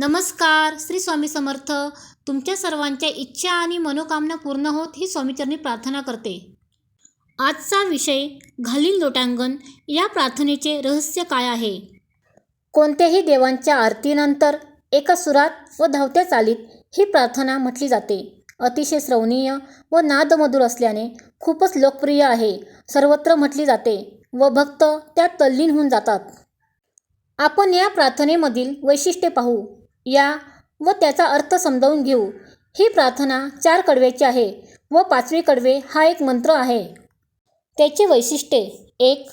नमस्कार श्री स्वामी समर्थ. तुमच्या सर्वांच्या इच्छा आणि मनोकामना पूर्ण होत ही स्वामीचरणी प्रार्थना करते. आजचा विषय घालील लोटांगण या प्रार्थनेचे रहस्य काय आहे? कोणत्याही देवांच्या आरतीनंतर एका सुरात व धावत्या चालीत ही प्रार्थना म्हटली जाते. अतिशय श्रवणीय व नादमधुर असल्याने खूपच लोकप्रिय आहे. सर्वत्र म्हटली जाते व भक्त त्यात तल्लीन होऊन जातात. आपण या प्रार्थनेमधील वैशिष्ट्ये पाहू. या व त्याचा अर्थ समजावून घेऊ. ही प्रार्थना चार कडव्याची आहे व पाचवी कडवे हा एक मंत्र आहे. त्याचे वैशिष्ट्ये. एक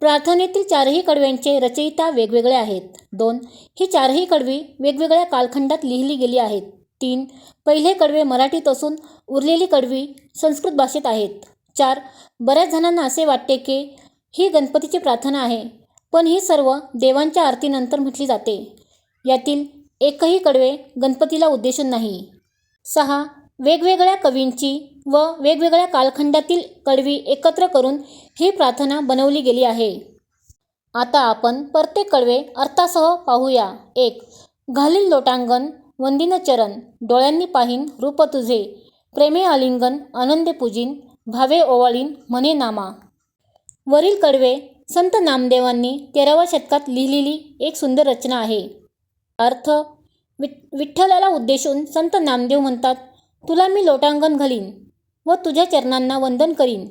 प्रार्थनेतील चारही कडव्यांचे रचयिता वेगवेगळे आहेत. दोन ही चारही कडवी वेगवेगळ्या कालखंडात लिहिली गेली आहेत. तीन पहिले कडवे मराठीत असून उरलेली कडवी संस्कृत भाषेत आहेत. चार बऱ्याच जणांना असे वाटते की ही गणपतीची प्रार्थना आहे पण ही सर्व देवांच्या आरतीनंतर म्हटली जाते. यातील एकही कडवे गणपतीला उद्देशून नाही. सहा वेगवेगळ्या कवींची व वेगवेगळ्या कालखंडातील कडवी एकत्र करून ही प्रार्थना बनवली गेली आहे. आता आपण प्रत्येक कडवे अर्थासह पाहूया. एक घालील लोटांगण वंदिन चरण डोळ्यांनी पाहीन रूप तुझे प्रेमे आलिंगन आनंदे पूजिन भावे ओवाळीन म्हणे नामा. वरील कडवे संत नामदेवांनी तेराव्या शतकात लिहिलेली एक सुंदर रचना आहे. अर्थ विठ विठ्ठलाला उद्देशून संत नामदेव म्हणतात तुला मी लोटांगण घालीन व तुझ्या चरणांना वंदन करीन.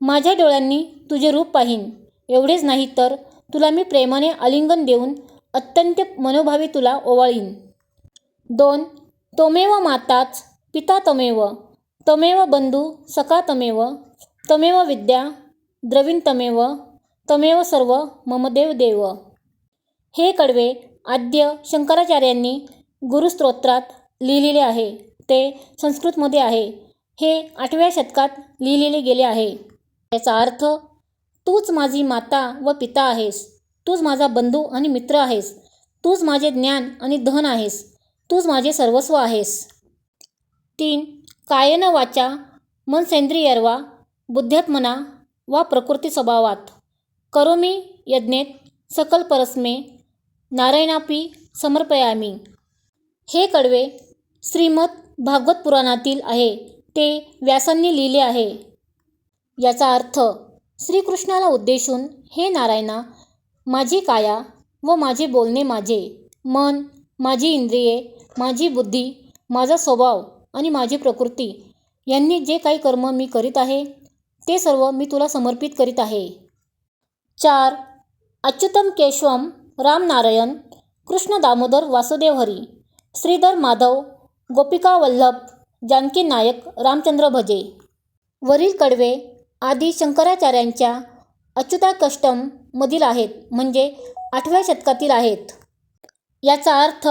माझ्या डोळ्यांनी तुझे रूप पाहीन. एवढेच नाही तर तुला मी प्रेमाने आलिंगन देऊन अत्यंत मनोभावी तुला ओवाळीन. दोन तोमेव माताच पिता तमेव. तमेव बंधू सखा तमेव. तमेव विद्या द्रविण तमेव. तमेव सर्व ममदेव देव. हे कडवे आद्य शंकराचार्यांनी गुरुस्तोत्रात लिहिलेले आहे. ते संस्कृतमध्ये आहे. हे आठव्या शतकात लिहिलेले गेले आहे. याचा अर्थ तूच माझी माता व पिता आहेस. तूच माझा बंधू आणि मित्र आहेस. तूच माझे ज्ञान आणि धन आहेस. तूच माझे सर्वस्व आहेस तीन कायन वाचा मन सेंद्रियर्वा बुद्ध्यात्मना वा प्रकृती स्वभावात. करोमी यज्ञेत सकल परस्मे नारायणापी समर्पयामी. हे कडवे श्रीमद भागवत पुराणातील आहे. ते व्यासांनी लिहिले आहे. याचा अर्थ श्रीकृष्णाला उद्देशून हे नारायणा माझी काया व माझे बोलणे माझे. मन माझी इंद्रिये माझी बुद्धी माझा स्वभाव आणि माझी प्रकृती यांनी जे काही कर्म मी करीत आहे ते सर्व मी तुला समर्पित करीत आहे. चार. अच्युतम केशवम रामनारायण कृष्ण दामोदर वासुदेव हरी श्रीधर माधव गोपिका वल्लभ जानकी नायक रामचंद्र भजे. वरील कडवे आदी शंकराचार्यांच्या अच्युता कष्टम मधील आहेत म्हणजे आठव्या शतकातील आहेत. याचा अर्थ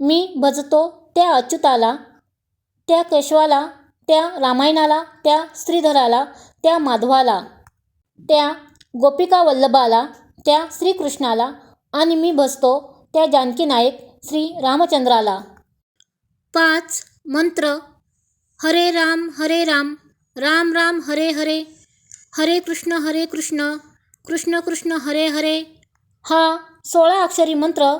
मी भजतो त्या अच्युताला त्या केशवाला त्या रामायणाला त्या श्रीधराला त्या माधवाला त्या गोपिका वल्लभाला त्या श्रीकृष्णाला आणि मी बसतो त्या जानकी नायक श्री रामचंद्राला. पाच मंत्र. हरे राम हरे राम. राम राम हरे हरे. हरे कृष्ण हरे कृष्ण. कृष्ण कृष्ण हरे हरे. हा सोळा अक्षरी मंत्र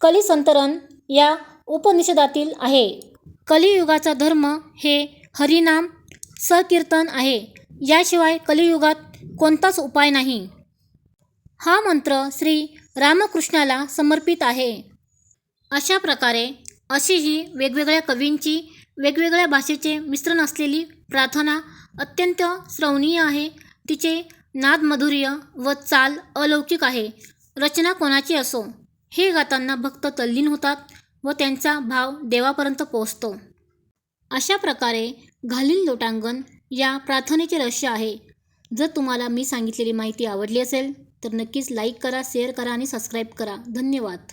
कलिसंतरण या उपनिषदातील आहे. कलियुगाचा धर्म हे हरिनाम सकीर्तन आहे. याशिवाय कलियुगात कोणताच उपाय नाही. हा मंत्र श्री रामकृष्णाला समर्पित आहे. अशा प्रकारे अशी ही वेगवेगळ्या कवींची वेगवेगळ्या भाषेचे मिश्रण असलेली प्रार्थना अत्यंत श्रवणीय आहे. तिचे नादमधुर्य व चाल अलौकिक आहे. रचना कोणाची असो हे गाताना भक्त तल्लीन होतात व त्यांचा भाव देवापर्यंत पोहोचतो. अशा प्रकारे घालील लोटांगण या प्रार्थनेचे रहस्य आहे. जर तुम्हाला मी सांगितलेली माहिती आवडली असेल तर नक्कीच लाईक करा शेअर करा आणि सबस्क्राईब करा. धन्यवाद.